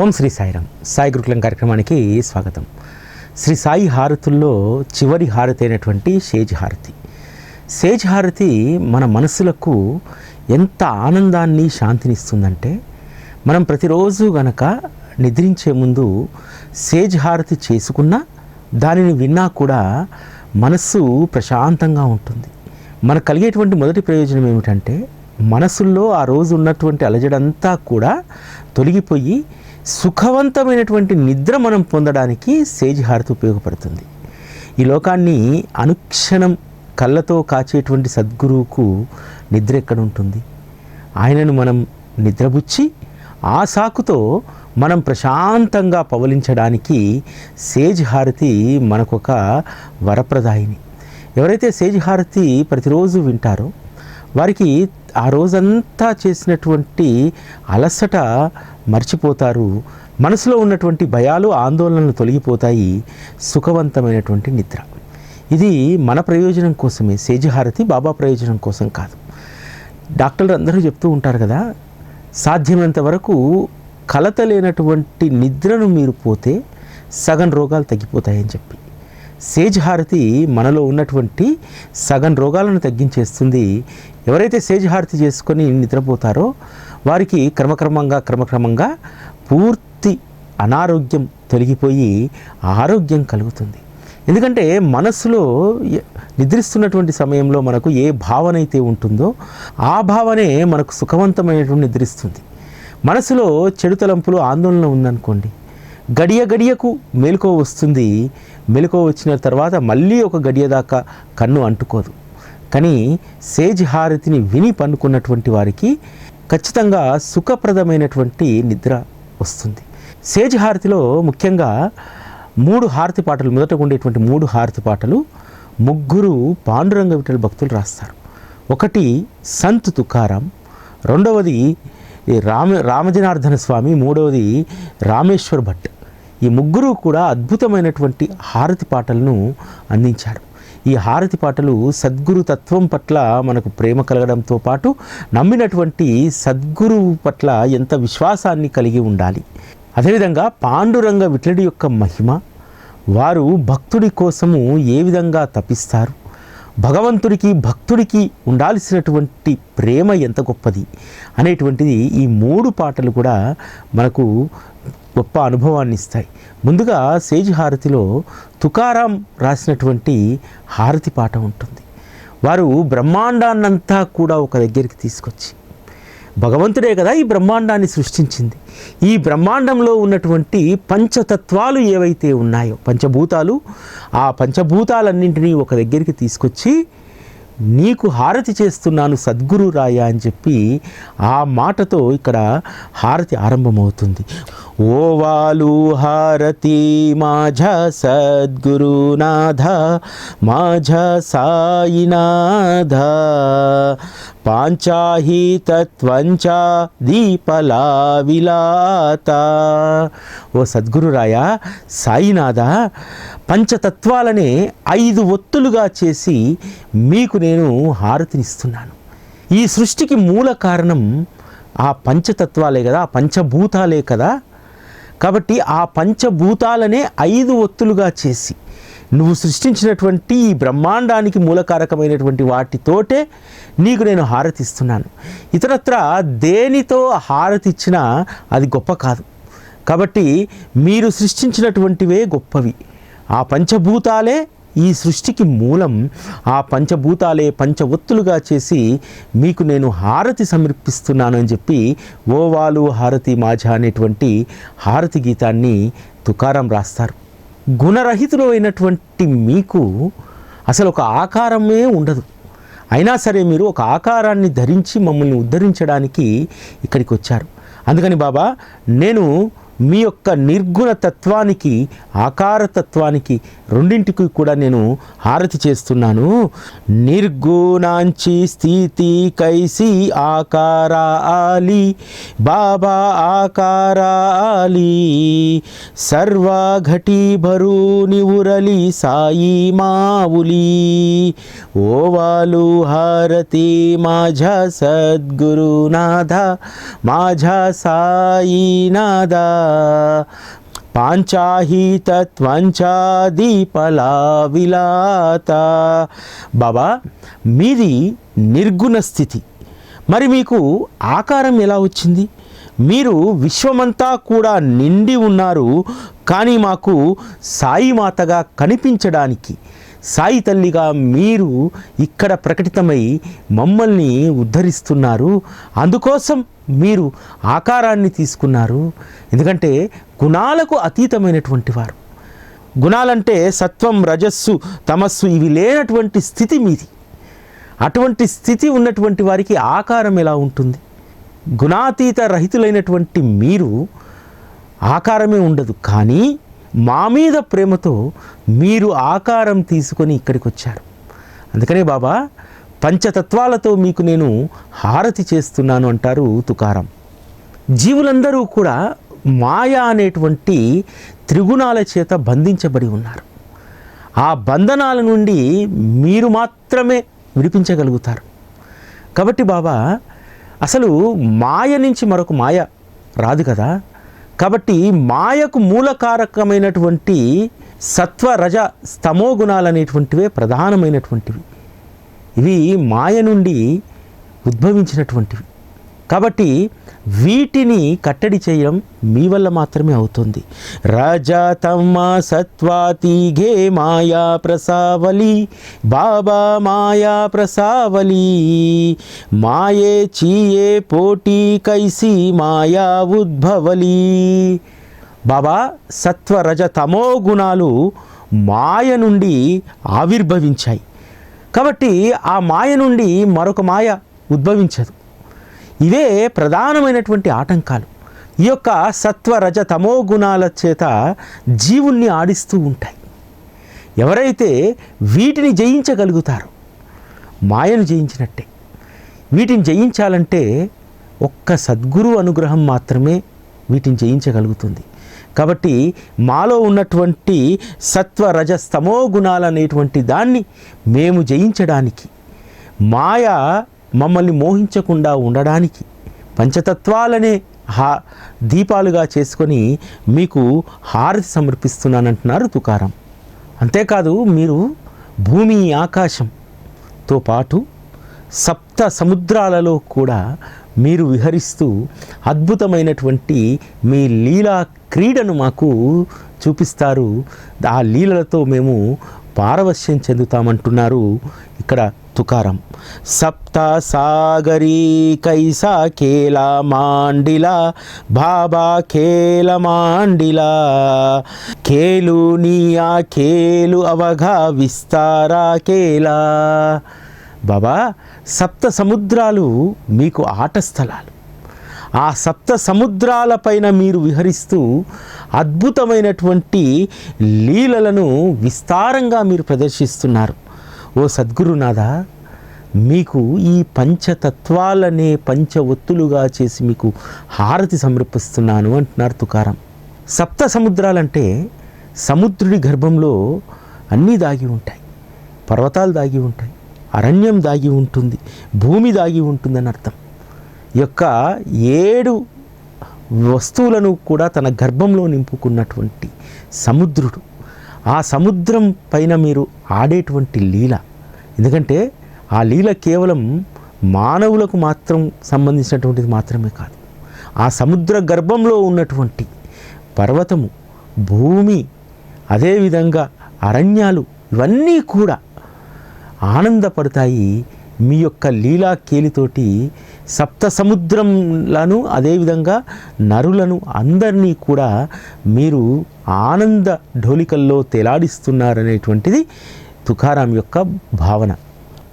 ఓం శ్రీ సాయిరామ్. సాయి గురుకులం కార్యక్రమానికి స్వాగతం. శ్రీ సాయి హారతుల్లో చివరి హారతి అయినటువంటి సేజ్ హారతి. సేజ్ హారతి మన మనసులకు ఎంత ఆనందాన్ని శాంతినిస్తుందంటే మనం ప్రతిరోజు గనక నిద్రించే ముందు సేజ్ హారతి చేసుకున్నా దానిని విన్నా కూడా మనస్సు ప్రశాంతంగా ఉంటుంది. మనకు కలిగేటువంటి మొదటి ప్రయోజనం ఏమిటంటే మనసుల్లో ఆ రోజు ఉన్నటువంటి అలజడంతా కూడా తొలగిపోయి సుఖవంతమైనటువంటి నిద్ర మనం పొందడానికి సేజ్ హారతి ఉపయోగపడుతుంది. ఈ లోకాన్ని అనుక్షణం కళ్ళతో కాచేటువంటి సద్గురువుకు నిద్ర ఎక్కడ ఉంటుంది ఆయనను మనం నిద్రబుచ్చి ఆ సాకుతో మనం ప్రశాంతంగా పవలించడానికి సేజ్ హారతి మనకొక వరప్రదాయిని. ఎవరైతే సేజ్ హారతి ప్రతిరోజు వింటారో వారికి ఆ రోజంతా చేసినటువంటి అలసట మర్చిపోతారు. మనసులో ఉన్నటువంటి భయాలు ఆందోళనలు తొలగిపోతాయి. సుఖవంతమైనటువంటి నిద్ర. ఇది మన ప్రయోజనం కోసమే. సేజహారతి బాబా ప్రయోజనం కోసం కాదు. డాక్టర్లు అందరూ చెప్తూ ఉంటారు కదా సాధ్యమైనంత వరకు కలత లేనటువంటి నిద్రను మీరు పోతే సగం రోగాలు తగ్గిపోతాయని చెప్పి. సేజ్ హారతి మనలో ఉన్నటువంటి సగం రోగాలను తగ్గించేస్తుంది. ఎవరైతే సేజ్ హారతి చేసుకొని నిద్రపోతారో వారికి క్రమక్రమంగా క్రమక్రమంగా పూర్తి అనారోగ్యం తొలగిపోయి ఆరోగ్యం కలుగుతుంది. ఎందుకంటే మనస్సులో నిద్రిస్తున్నటువంటి సమయంలో మనకు ఏ భావన అయితే ఉంటుందో ఆ భావనే మనకు సుఖవంతమైనటువంటి నిద్రిస్తుంది. మనసులో చెడు తలంపులు ఆందోళన ఉందనుకోండి. గడియ గడియకు మేలుకో వస్తుంది. మెలుకో వచ్చిన తర్వాత మళ్ళీ ఒక గడియ దాకా కన్ను అంటుకోదు. కానీ సేజ్ హారతిని విని పన్నుకున్నటువంటి వారికి ఖచ్చితంగా సుఖప్రదమైనటువంటి నిద్ర వస్తుంది. సేజ్ హారతిలో ముఖ్యంగా మూడు హారతి పాటలు మొదట ఉండేటువంటి మూడు హారతి పాటలు ముగ్గురు పాండురంగ విఠల భక్తులు రాస్తారు. ఒకటి సంత్ తుకారాం రెండవది ఈ రామ రామజనార్దన స్వామి మూడవది రామేశ్వర్ భట్. ఈ ముగ్గురు కూడా అద్భుతమైనటువంటి హారతి పాటలను అందించారు. ఈ హారతి పాటలు సద్గురు తత్వం పట్ల మనకు ప్రేమ కలగడంతో పాటు నమ్మినటువంటి సద్గురువు పట్ల ఎంత విశ్వాసాన్ని కలిగి ఉండాలి. అదేవిధంగా పాండురంగ విట్లడి యొక్క మహిమ వారు భక్తుడి కోసము ఏ విధంగా తపిస్తారు భగవంతుడికి భక్తుడికి ఉండాల్సినటువంటి ప్రేమ ఎంత గొప్పది అనేటువంటిది ఈ మూడు పాటలు కూడా మనకు గొప్ప అనుభవాన్ని ఇస్తాయి ముందుగా సేజ్ హారతిలో తుకారాం రాసినటువంటి హారతి పాట ఉంటుంది. వారు బ్రహ్మాండాన్నంతా కూడా ఒక దగ్గరికి తీసుకొచ్చి భగవంతుడే కదా ఈ బ్రహ్మాండాన్ని సృష్టించింది. ఈ బ్రహ్మాండంలో ఉన్నటువంటి పంచతత్వాలు ఏవైతే ఉన్నాయో పంచభూతాలు ఆ పంచభూతాలన్నింటినీ ఒక దగ్గరికి తీసుకొచ్చి నీకు హారతి చేస్తున్నాను సద్గురు రాయ అని చెప్పి ఆ మాటతో ఇక్కడ హారతి ఆరంభమవుతుంది. ఓవాలు హారతి మాఝ సద్గురునాథ మాఝ సాయినాథ పాంచాహీతత్వంచ దీపలావిలాత. దీపలా విలాత ఓ సద్గురురాయ సాయినాథ పంచతత్వాలనే ఐదు ఒత్తులుగా చేసి మీకు నేను హారతినిస్తున్నాను. ఈ సృష్టికి మూల కారణం ఆ పంచతత్వాలే కదా ఆ పంచభూతాలే కదా. కాబట్టి ఆ పంచభూతాలనే ఐదు ఒత్తులుగా చేసి నువ్వు సృష్టించినటువంటి ఈ బ్రహ్మాండానికి మూలకారకమైనటువంటి వాటితోటే నీకు నేను హారతిస్తున్నాను. ఇతరత్ర దేనితో హారతి ఇచ్చినా అది గొప్ప కాదు. కాబట్టి మీరు సృష్టించినటువంటివే గొప్పవి. ఆ పంచభూతాలే ఈ సృష్టికి మూలం. ఆ పంచభూతాలే పంచవొత్తులుగా చేసి మీకు నేను హారతి సమర్పిస్తున్నాను అని చెప్పి ఓవాలు హారతి మాఝ అనేటువంటి హారతి గీతాన్ని తుకారం రాస్తారు. గుణరహితులు అయినటువంటి మీకు అసలు ఒక ఆకారమే ఉండదు. అయినా సరే మీరు ఒక ఆకారాన్ని ధరించి మమ్మల్ని ఉద్ధరించడానికి ఇక్కడికి వచ్చారు. అందుకని బాబా నేను మీ యొక్క నిర్గుణ తత్వానికి ఆకార తత్వానికి రెండింటికి కూడా నేను హారతి చేస్తున్నాను. నిర్గుణాంచి స్థితి కైసి ఆకారాలి బాబా ఆకారాలి సర్వ ఘటి భరు ఉరలి సాయి మావులి. ఓవాలు హారతి మాఝా సద్గురునాథ మాఝా సాయినాథ. పాంచాహీతత్వంచా విలాత బాబా మీది నిర్గుణ స్థితి. మరి మీకు ఆకారం ఎలా వచ్చింది? మీరు విశ్వమంతా కూడా నిండి ఉన్నారు కానీ మాకు సాయి మాతగా కనిపించడానికి సాయి తల్లిగా మీరు ఇక్కడ ప్రకటితమై మమ్మల్ని ఉద్ధరిస్తున్నారు. అందుకోసం మీరు ఆకారాన్ని తీసుకున్నారు. ఎందుకంటే గుణాలకు అతీతమైనటువంటి వారు. గుణాలంటే సత్వం రజస్సు తమస్సు ఇవి లేనటువంటి స్థితి మీది. అటువంటి స్థితి ఉన్నటువంటి వారికి ఆకారం ఎలా ఉంటుంది? గుణాతీత రహితులైనటువంటి మీరు ఆకారమే ఉండదు. కానీ మా మీద ప్రేమతో మీరు ఆకారం తీసుకొని ఇక్కడికి వచ్చారు అందుకనే బాబా పంచతత్వాలతో మీకు నేను హారతి చేస్తున్నాను అంటారు తుకారం. జీవులందరూ కూడా మాయ అనేటువంటి త్రిగుణాల చేత బంధించబడి ఉన్నారు. ఆ బంధనాల నుండి మీరు మాత్రమే విడిపించగలుగుతారు. కాబట్టి బాబా అసలు మాయ నుంచి మరొక మాయ రాదు కదా? కాబట్టి మాయకు మూలకారకమైనటువంటి సత్వ రజ స్తమో గుణాలు అనేటువంటివే ప్రధానమైనటువంటివి. ఇవి మాయ నుండి ఉద్భవించినటువంటివి. కాబట్టి వీటిని కట్టడి చేయడం మీ వల్ల మాత్రమే అవుతుంది. రజతమ్మ సత్వాతి ఘే మాయా ప్రసావలి బాబా మాయా ప్రసావలి. మాయే చీయే పోటీ కైసి మాయా ఉద్భవలి. బాబా సత్వరజ తమో గుణాలు మాయ నుండి ఆవిర్భవించాయి. కాబట్టి ఆ మాయ నుండి మరొక మాయ ఉద్భవించదు. ఇవే ప్రధానమైనటువంటి ఆటంకాలు. ఈ యొక్క సత్వరజ తమో గుణాల చేత జీవుణ్ణి ఆడిస్తూ ఉంటాయి. ఎవరైతే వీటిని జయించగలుగుతారో మాయను జయించినట్టే. వీటిని జయించాలంటే ఒక్క సద్గురు అనుగ్రహం మాత్రమే వీటిని జయించగలుగుతుంది. కాబట్టి మాలో ఉన్నటువంటి సత్వ రజస్తమో గుణాలు అనేటువంటి దాన్ని మేము జయించడానికి మాయ మమ్మల్ని మోహించకుండా ఉండడానికి పంచతత్వాలనే హా దీపాలుగా చేసుకొని మీకు హారతి సమర్పిస్తున్నానంటున్నారు తుకారం. అంతేకాదు మీరు భూమి ఆకాశంతో పాటు సప్త సముద్రాలలో కూడా మీరు విహరిస్తూ అద్భుతమైనటువంటి మీ లీలా క్రీడను మాకు చూపిస్తారు. ఆ లీలలతో మేము పారవశ్యం చెందుతామంటున్నారు ఇక్కడ తుకారం. సప్త సాగరీ కైసా కేలా మాండిలా బాబా కేల మాండిలా. కేలు నీయా కేలు అవఘా విస్తారా కేలా. బాబా సప్త సముద్రాలు మీకు ఆట స్థలాలు. ఆ సప్త సముద్రాలపైన మీరు విహరిస్తూ అద్భుతమైనటువంటి లీలలను విస్తారంగా మీరు ప్రదర్శిస్తున్నారు. ఓ సద్గురునాథ మీకు ఈ పంచతత్వాలనే పంచ ఒత్తులుగా చేసి మీకు హారతి సమర్పిస్తున్నాను అంటున్నారు తుకారం. సప్త సముద్రాలంటే సముద్రుడి గర్భంలో అన్నీ దాగి ఉంటాయి. పర్వతాలు దాగి ఉంటాయి. అరణ్యం దాగి ఉంటుంది. భూమి దాగి ఉంటుందని అర్థం. యొక్క ఏడు వస్తువులను కూడా తన గర్భంలో నింపుకున్నటువంటి సముద్రుడు. ఆ సముద్రం పైన మీరు ఆడేటువంటి లీల. ఎందుకంటే ఆ లీల కేవలం మానవులకు మాత్రం సంబంధించినటువంటిది మాత్రమే కాదు. ఆ సముద్ర గర్భంలో ఉన్నటువంటి పర్వతము భూమి అదేవిధంగా అరణ్యాలు ఇవన్నీ కూడా ఆనందపడతాయి. మీ యొక్క లీలా కేలితోటి సప్త సముద్రంలను అదేవిధంగా నరులను అందరినీ కూడా మీరు ఆనంద ఢోలికల్లో తేలాడిస్తున్నారనేటువంటిది తుకారాం యొక్క భావన.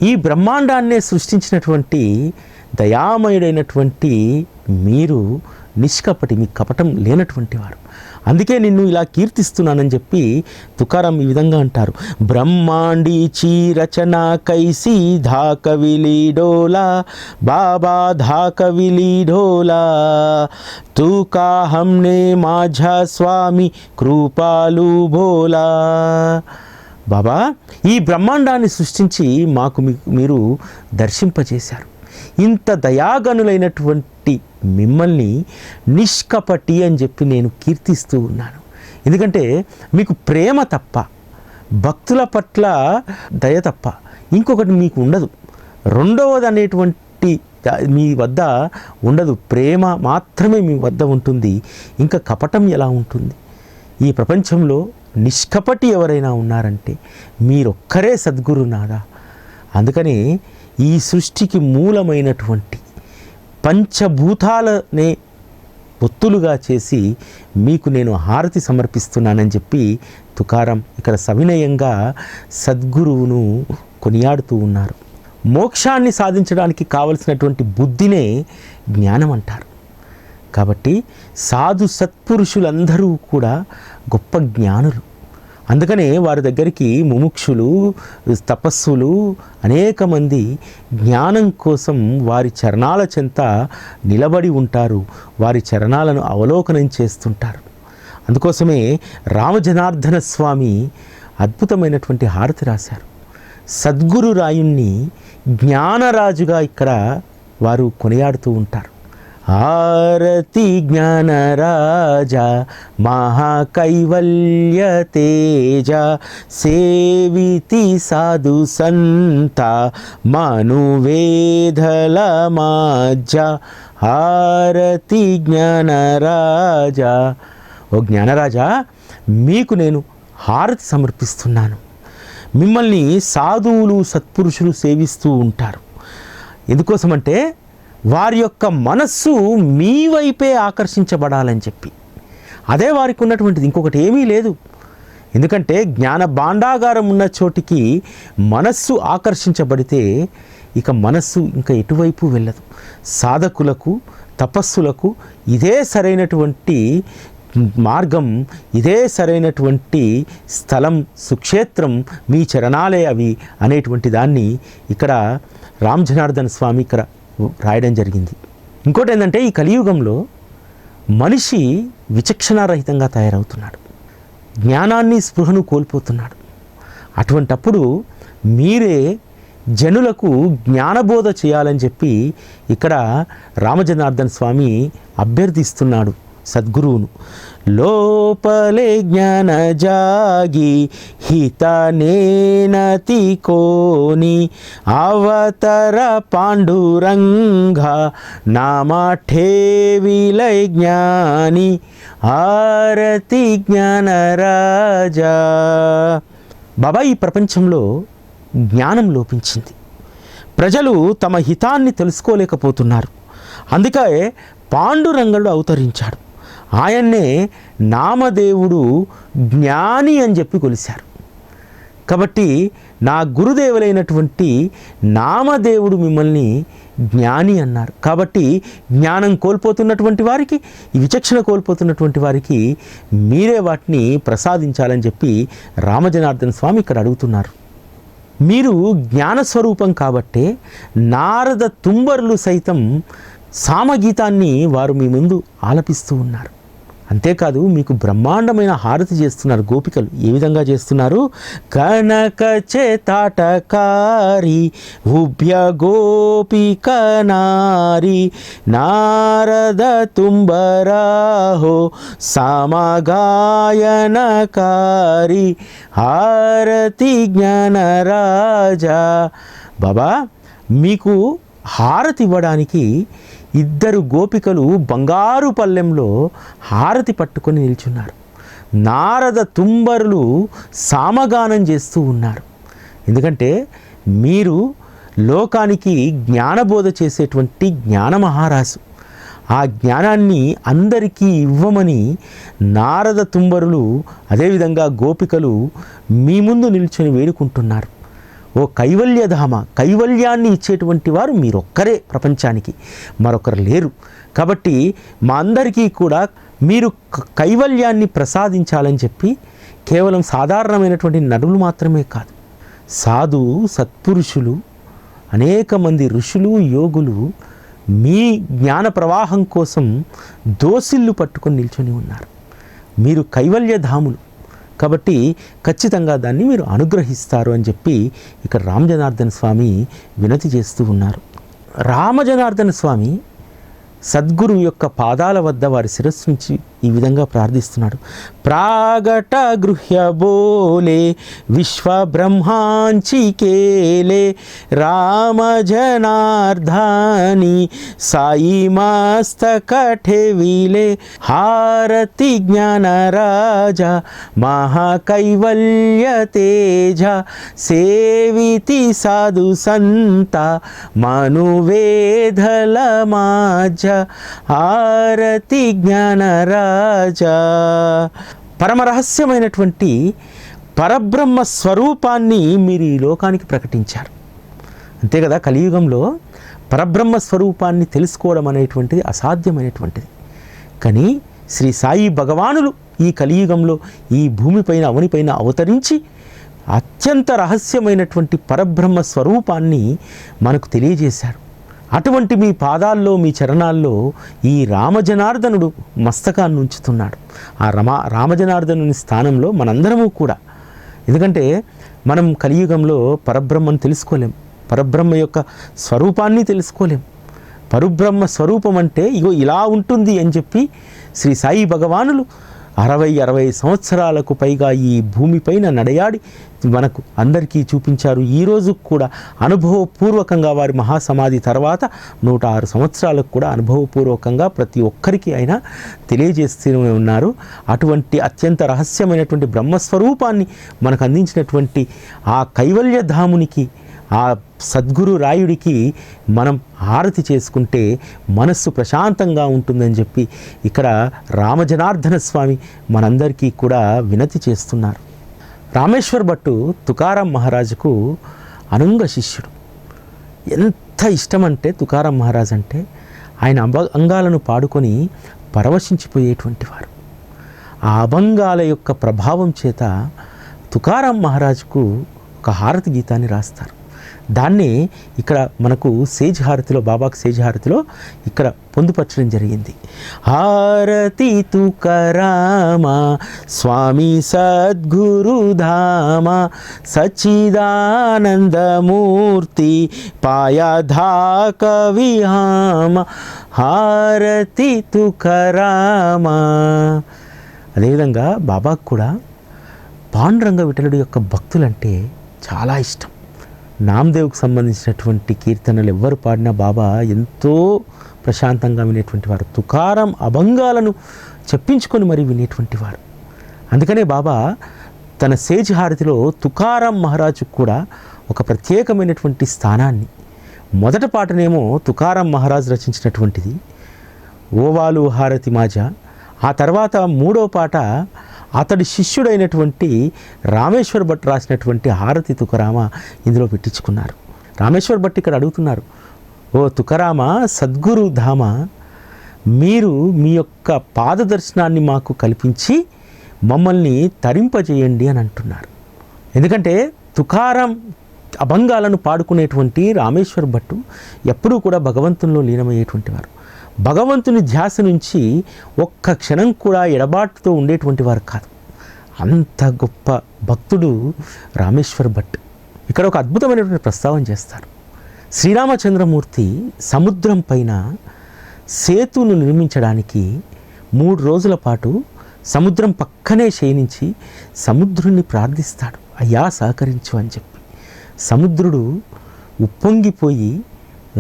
ఈ బ్రహ్మాండాన్నే సృష్టించినటువంటి దయామయుడైనటువంటి మీరు నిష్కపటి మీ కపటం లేనటువంటి వారు. అందుకే నిన్ను ఇలా కీర్తిస్తున్నానని చెప్పి తుకారం ఈ విధంగా అంటారు. బ్రహ్మాండి చీ రచన కైసి ధాకవిలి డోలా బాబా ధాకవిలి ఢోలా తూకా హమ్నే माझा స్వామి కృపాలు భోలా. బాబా ఈ బ్రహ్మాండాన్ని సృష్టించి మాకు మీరు దర్శింపజేశారు. ఇంత దయాగనులైనటువంటి మిమ్మల్ని నిష్కపటి అని చెప్పి నేను కీర్తిస్తూ ఉన్నాను. ఎందుకంటే మీకు ప్రేమ తప్ప భక్తుల పట్ల దయ తప్ప ఇంకొకటి మీకు ఉండదు. రెండవది అనేటువంటి మీ వద్ద ఉండదు. ప్రేమ మాత్రమే మీ వద్ద ఉంటుంది. ఇంకా కపటం ఎలా ఉంటుంది? ఈ ప్రపంచంలో నిష్కపటి ఎవరైనా ఉన్నారంటే మీరొక్కరే సద్గురునాథా అందుకని ఈ సృష్టికి మూలమైనటువంటి పంచభూతాలనే ఒత్తులుగా చేసి మీకు నేను హారతి సమర్పిస్తున్నానని చెప్పి తుకారం ఇక్కడ సవినయంగా సద్గురువును కొనియాడుతూ ఉన్నారు. మోక్షాన్ని సాధించడానికి కావలసినటువంటి బుద్ధినే జ్ఞానం అంటారు. కాబట్టి సాధు సత్పురుషులందరూ కూడా గొప్ప జ్ఞానులు. అందుకనే వారి దగ్గరికి ముముక్షులు తపస్సులు అనేక మంది జ్ఞానం కోసం వారి చరణాల చెంత నిలబడి ఉంటారు. వారి చరణాలను అవలోకనం చేస్తుంటారు. అందుకోసమే రామజనార్దన స్వామి అద్భుతమైనటువంటి హారతి రాశారు. సద్గురు రాయుణ్ణి జ్ఞానరాజుగా ఇక్కడ వారు కొనియాడుతూ ఉంటారు. ఆరతి జ్ఞానరాజ మహాకైవల్య తేజ సేవితి సాధు సంత మనువేధల మాజ హారతి జ్ఞానరాజ ఓ జ్ఞానరాజా మీకు నేను హారతి సమర్పిస్తున్నాను. మిమ్మల్ని సాధువులు సత్పురుషులు సేవిస్తూ ఉంటారు. ఎందుకోసమంటే వారి యొక్క మనస్సు మీ వైపే ఆకర్షించబడాలని చెప్పి. అదే వారికి ఉన్నటువంటిది. ఇంకొకటి ఏమీ లేదు. ఎందుకంటే జ్ఞాన భాండాగారం ఉన్న చోటికి మనస్సు ఆకర్షించబడితే ఇక మనస్సు ఇంకా ఎటువైపు వెళ్ళదు. సాధకులకు తపస్సులకు ఇదే సరైనటువంటి మార్గం ఇదే సరైనటువంటి స్థలం సుక్షేత్రం మీ చరణాలే అవి అనేటువంటి దాన్ని ఇక్కడ రామ్ జనార్దన్ స్వామి ఇక్కడ రాయడం జరిగింది. ఇంకోటి ఏంటంటే ఈ కలియుగంలో మనిషి విచక్షణారహితంగా తయారవుతున్నాడు. జ్ఞానాన్ని స్పృహను కోల్పోతున్నాడు. అటువంటప్పుడు మీరే జనులకు జ్ఞానబోధ చేయాలని చెప్పి ఇక్కడ రామజనార్దన్ స్వామి అభ్యర్థిస్తున్నాడు. సద్గురువును. లోపలే జ్ఞాన జాగి హిత నేనతి కోని అవతర పాండురంగ నామాఠేవిలై జ్ఞాని ఆరతి జ్ఞానరాజా బాబా ఈ ప్రపంచంలో జ్ఞానం లోపించింది. ప్రజలు తమ హితాన్ని తెలుసుకోలేకపోతున్నారు. అందుకే పాండురంగుడు అవతరించాడు ఆయన్నే నామదేవుడు జ్ఞాని అని చెప్పి కొలిశారు. కాబట్టి నా గురుదేవులైనటువంటి నామదేవుడు మిమ్మల్ని జ్ఞాని అన్నారు. కాబట్టి జ్ఞానం కోల్పోతున్నటువంటి వారికి విచక్షణ కోల్పోతున్నటువంటి వారికి మీరే వాటిని ప్రసాదించాలని చెప్పి రామజనార్దన స్వామి ఇక్కడ అడుగుతున్నారు. మీరు జ్ఞానస్వరూపం కాబట్టే నారద తుంబరులు సైతం సామగీతాన్ని వారు మీ ముందు ఆలపిస్తూ ఉన్నారు. అంతేకాదు మీకు బ్రహ్మాండమైన హారతి చేస్తున్నారు గోపికలు. ఏ విధంగా చేస్తున్నారు? కనక చేతాటకారి ఉభ్య గోపిక నారి నారద తుంబరాహో సమగాయనకారి హారతి జ్ఞానరాజా. బాబా మీకు హారతి ఇవ్వడానికి ఇద్దరు గోపికలు బంగారు పల్లెంలో హారతి పట్టుకొని నిల్చున్నారు. నారద తుంబరులు సామగానం చేస్తూ ఉన్నారు. ఎందుకంటే మీరు లోకానికి జ్ఞానబోధ చేసేటువంటి జ్ఞాన మహారాజు ఆ జ్ఞానాన్ని అందరికీ ఇవ్వమని నారద తుంబరులు అదేవిధంగా గోపికలు మీ ముందు నిల్చొని వేడుకుంటున్నారు. ఓ కైవల్యధామ కైవల్యాన్ని ఇచ్చేటువంటి వారు మీరొక్కరే ప్రపంచానికి. మరొకరు లేరు. కాబట్టి మా అందరికీ కూడా మీరు కైవల్యాన్ని ప్రసాదించాలని చెప్పి కేవలం సాధారణమైనటువంటి నరులు మాత్రమే కాదు సాధు సత్పురుషులు అనేక మంది ఋషులు యోగులు మీ జ్ఞాన ప్రవాహం కోసం దోసిళ్ళు పట్టుకొని నిల్చొని ఉన్నారు. మీరు కైవల్యధాములు. కాబట్టి ఖచ్చితంగా దాన్ని మీరు అనుగ్రహిస్తారు అని చెప్పి ఇక్కడ రామజనార్దన స్వామి వినతి చేస్తూ ఉన్నారు. రామజనార్దన స్వామి సద్గురువు యొక్క పాదాల వద్ద వారి శిరస్సు నుంచి ఈ విధంగా ప్రార్థిస్తున్నాడు. ప్రాగట గృహ్య బోలే విశ్వ రామ రామజనార్ధాని సాయి మాస్తకఠెవిలే హారతి జ్ఞాన రాజ మహాకైవల్య తేజ సేవితి సాధు సంత మనువేధల మాజ హారతి జ్ఞాన రాజా రాజా. పరమరహస్యమైనటువంటి పరబ్రహ్మ స్వరూపాన్ని మీరు ఈ లోకానికి ప్రకటించారు. అంతే కదా కలియుగంలో పరబ్రహ్మ స్వరూపాన్ని తెలుసుకోవడం అనేటువంటిది అసాధ్యమైనటువంటిది. కానీ శ్రీ సాయి భగవానులు ఈ కలియుగంలో ఈ భూమిపైన అవనిపైన అవతరించి అత్యంత రహస్యమైనటువంటి పరబ్రహ్మ స్వరూపాన్ని మనకు తెలియజేశారు. అటువంటి మీ పాదాల్లో మీ చరణాల్లో ఈ రామజనార్దనుడు మస్తకాన్ని ఉంచుతున్నాడు. ఆ రమా రామజనార్దనుని స్థానంలో మనందరము కూడా. ఎందుకంటే మనం కలియుగంలో పరబ్రహ్మను తెలుసుకోలేం. పరబ్రహ్మ యొక్క స్వరూపాన్ని తెలుసుకోలేం. పరబ్రహ్మ స్వరూపం అంటే ఇగో ఇలా ఉంటుంది అని చెప్పి శ్రీ సాయి భగవానులు అరవై అరవై సంవత్సరాలకు పైగా ఈ భూమిపైన నడయాడి మనకు అందరికీ చూపించారు. ఈరోజు కూడా అనుభవపూర్వకంగా వారి మహాసమాధి తర్వాత నూట ఆరు సంవత్సరాలకు కూడా అనుభవపూర్వకంగా ప్రతి ఒక్కరికి ఆయన తెలియజేస్తూనే ఉన్నారు. అటువంటి అత్యంత రహస్యమైనటువంటి బ్రహ్మస్వరూపాన్ని మనకు అందించినటువంటి ఆ కైవల్యధామునికి ఆ సద్గురు రాయుడికి మనం హారతి చేసుకుంటే మనస్సు ప్రశాంతంగా ఉంటుందని చెప్పి ఇక్కడ రామజనార్దన స్వామి మనందరికీ కూడా వినతి చేస్తున్నారు. రామేశ్వర్ భట్టు తుకారాం మహారాజుకు అనుంగ శిష్యుడు. ఎంత ఇష్టం అంటే తుకారాం మహారాజ్ అంటే ఆయన అభ అంగాలను పాడుకొని పరవశించిపోయేటువంటి వారు ఆ అభంగాల యొక్క ప్రభావం చేత తుకారాం మహారాజుకు ఒక హారతి గీతాన్ని రాస్తారు. దాన్ని ఇక్కడ మనకు సేజ్ హారతిలో బాబాకు సేజ్ హారతిలో ఇక్కడ పొందుపరచడం జరిగింది. హారతి తుకరామ స్వామి సద్గురుధామ సచిదానందమూర్తి పాయాధాక విహామ హారతి తుకరామ అదేవిధంగా బాబాకు కూడా పాండురంగ విఠలుడి యొక్క భక్తులంటే చాలా ఇష్టం. నామదేవ్కి సంబంధించినటువంటి కీర్తనలు ఎవ్వరు పాడినా బాబా ఎంతో ప్రశాంతంగా వినేటువంటి వారు. తుకారం అభంగాలను చెప్పించుకొని మరి వినేటువంటి వారు. అందుకనే బాబా తన సేజ్ హారతిలో తుకారాం మహారాజుకు కూడా ఒక ప్రత్యేకమైనటువంటి స్థానాన్ని మొదట పాటనేమో తుకారాం మహారాజు రచించినటువంటిది ఓవాలు హారతి మాజా. ఆ తర్వాత మూడో పాట అతడి శిష్యుడైనటువంటి రామేశ్వర్ భట్ రాసినటువంటి హారతి తుకరామ ఇందులో పెట్టించుకున్నారు. రామేశ్వర్ భట్ ఇక్కడ అడుగుతున్నారు ఓ తుకరామ సద్గురు ధామ మీరు మీ యొక్క పాదదర్శనాన్ని మాకు కల్పించి మమ్మల్ని తరింపజేయండి అని అంటున్నారు. ఎందుకంటే తుకారం అభంగాలను పాడుకునేటువంటి రామేశ్వర్ భట్టు ఎప్పుడూ కూడా భగవంతునిలో లీనమయ్యేటువంటి వారు. భగవంతుని ధ్యాస నుంచి ఒక్క క్షణం కూడా ఎడబాటుతో ఉండేటువంటి వారు కాదు. అంత గొప్ప భక్తుడు రామేశ్వర్ భట్. ఇక్కడ ఒక అద్భుతమైనటువంటి ప్రస్తావన చేస్తారు. శ్రీరామచంద్రమూర్తి సముద్రం పైన సేతును నిర్మించడానికి మూడు రోజుల పాటు సముద్రం పక్కనే శయనించి సముద్రుణ్ణి ప్రార్థిస్తాడు. అయ్యా సహకరించు అని చెప్పి. సముద్రుడు ఉప్పొంగిపోయి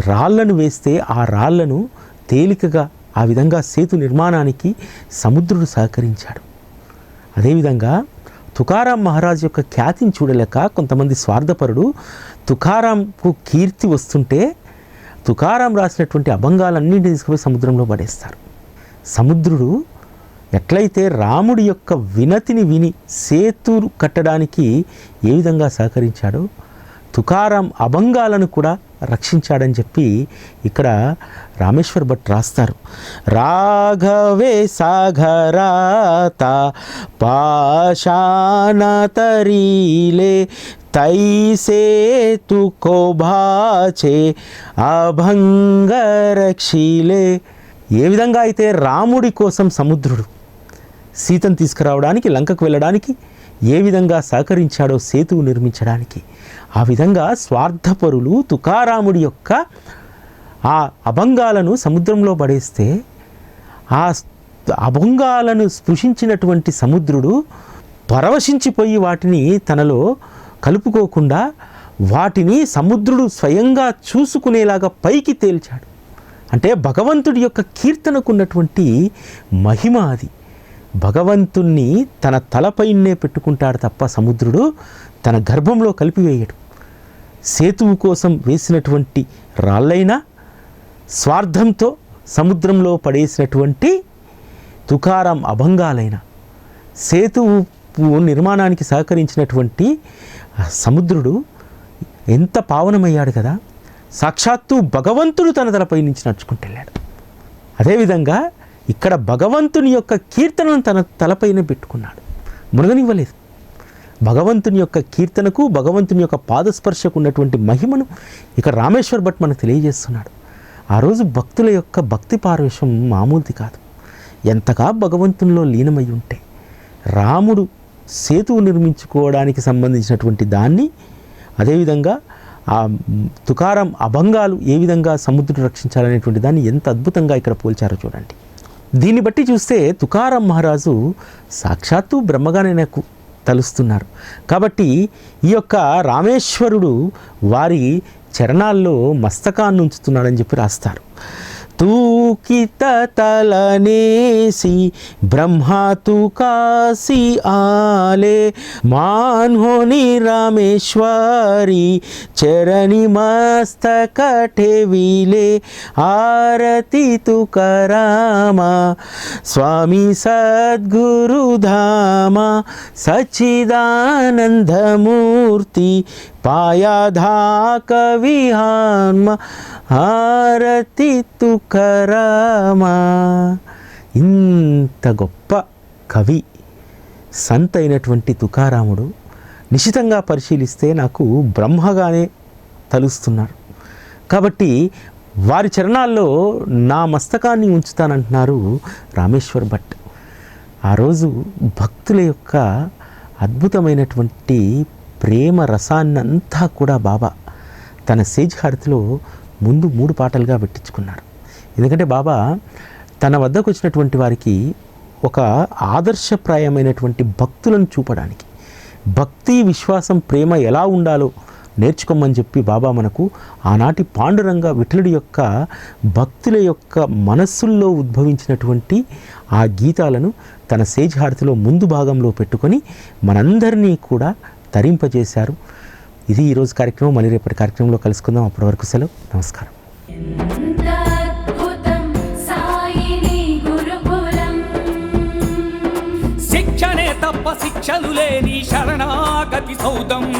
రాళ్ళను వేస్తే ఆ రాళ్ళను తేలికగా ఆ విధంగా సేతు నిర్మాణానికి సముద్రుడు సహకరించాడు. అదేవిధంగా తుకారాం మహారాజు యొక్క ఖ్యాతిని చూడలేక కొంతమంది స్వార్థపరుడు తుకారాంకు కీర్తి వస్తుంటే తుకారాం రాసినటువంటి అభంగాలన్నింటినీ తీసుకుపోయి సముద్రంలో పడేస్తారు. సముద్రుడు ఎట్లయితే రాముడి యొక్క వినతిని విని సేతు కట్టడానికి ఏ విధంగా సహకరించాడో తుకారాం అభంగాలను కూడా రక్షించాడని చెప్పి ఇక్కడ రామేశ్వర్ భట్ రాస్తారు. రాఘవే సాగరాత పాషాణతరీలే తైసే తుకో భాచే అభంగరక్షిలే ఏ విధంగా అయితే రాముడి కోసం సముద్రుడు సీతను తీసుకురావడానికి లంకకు వెళ్ళడానికి ఏ విధంగా సహకరించాడో సేతువు నిర్మించడానికి. ఆ విధంగా స్వార్థపరులు తుకారాముడి యొక్క ఆ అభంగాలను సముద్రంలో పడేస్తే ఆ అభంగాలను స్పృశించినటువంటి సముద్రుడు పరవశించిపోయి వాటిని తనలో కలుపుకోకుండా వాటిని సముద్రుడు స్వయంగా చూసుకునేలాగా పైకి తేల్చాడు. అంటే భగవంతుడి యొక్క కీర్తనకు ఉన్నటువంటి మహిమ అది. భగవంతుణ్ణి తన తలపైనే పెట్టుకుంటాడు తప్ప సముద్రుడు తన గర్భంలో కలిపివేయడు. సేతువు కోసం వేసినటువంటి రాళ్ళైనా స్వార్థంతో సముద్రంలో పడేసినటువంటి తుకారం అభంగాలైన సేతువు నిర్మాణానికి సహకరించినటువంటి సముద్రుడు ఎంత పావనమయ్యాడు కదా! సాక్షాత్తు భగవంతుడు తన తలపై నుంచి నడుచుకుంటూ వెళ్ళాడు. అదేవిధంగా ఇక్కడ భగవంతుని యొక్క కీర్తనను తన తలపైన పెట్టుకున్నాడు. మునగనివ్వలేదు. భగవంతుని యొక్క కీర్తనకు భగవంతుని యొక్క పాదస్పర్శకు ఉన్నటువంటి మహిమను ఇక రామేశ్వర్ భట్ మనకు తెలియజేస్తున్నాడు. ఆ రోజు భక్తుల యొక్క భక్తి పారవేశం మామూలుది కాదు. ఎంతగా భగవంతునిలో లీనమై ఉంటే రాముడు సేతువు నిర్మించుకోవడానికి సంబంధించినటువంటి దాన్ని అదేవిధంగా ఆ తుకారం అభంగాలు ఏ విధంగా సముద్రం రక్షించాలనేటువంటి దాన్ని ఎంత అద్భుతంగా ఇక్కడ పోల్చారో చూడండి. దీన్ని బట్టి చూస్తే తుకారం మహారాజు సాక్షాత్తు బ్రహ్మగానే నాకు తలుస్తున్నారు. కాబట్టి ఈ యొక్క రామేశ్వరుడు వారి చరణాల్లో మస్తకాన్ని ఉంచుతున్నాడని చెప్పి రాస్తారు. तूकिततलनेसि, ब्रह्मा तुकासि आले मान्हो निरामेश्वरी, चरणि मस्तकठेविले आरति तु करामा, स्वामी सद्गुरुधामा सच्चिदानन्दमूर्ति पायाधा कविहान्म హారతి తుకరామా ఇంత గొప్ప కవి సంత అయినటువంటి తుకారాముడు నిశితంగా పరిశీలిస్తే నాకు బ్రహ్మగానే తలుస్తున్నారు కాబట్టి వారి చరణాల్లో నా మస్తకాన్ని ఉంచుతానంటున్నారు రామేశ్వర్ భట్. ఆ రోజు భక్తుల యొక్క అద్భుతమైనటువంటి ప్రేమ రసాన్నంతా కూడా బాబా తన సేజ్ హారతిలో ముందు మూడు పాటలుగా పెట్టించుకున్నారు ఎందుకంటే బాబా తన వద్దకు వచ్చినటువంటి వారికి ఒక ఆదర్శప్రాయమైనటువంటి భక్తులను చూపడానికి భక్తి విశ్వాసం ప్రేమ ఎలా ఉండాలో నేర్చుకోమని చెప్పి బాబా మనకు ఆనాటి పాండురంగ విఠలుడి యొక్క భక్తుల యొక్క మనస్సుల్లో ఉద్భవించినటువంటి ఆ గీతాలను తన సేజ్ హారతిలో ముందు భాగంలో పెట్టుకొని మనందరినీ కూడా తరింపజేశారు. ఇది ఈరోజు కార్యక్రమం. మళ్ళీ రేపటి కార్యక్రమంలో కలుసుకుందాం. అప్పటి వరకు సెలవు. నమస్కారం. శిక్షణే తప్ప శిక్షలు లేని శరణాగతి సౌదం.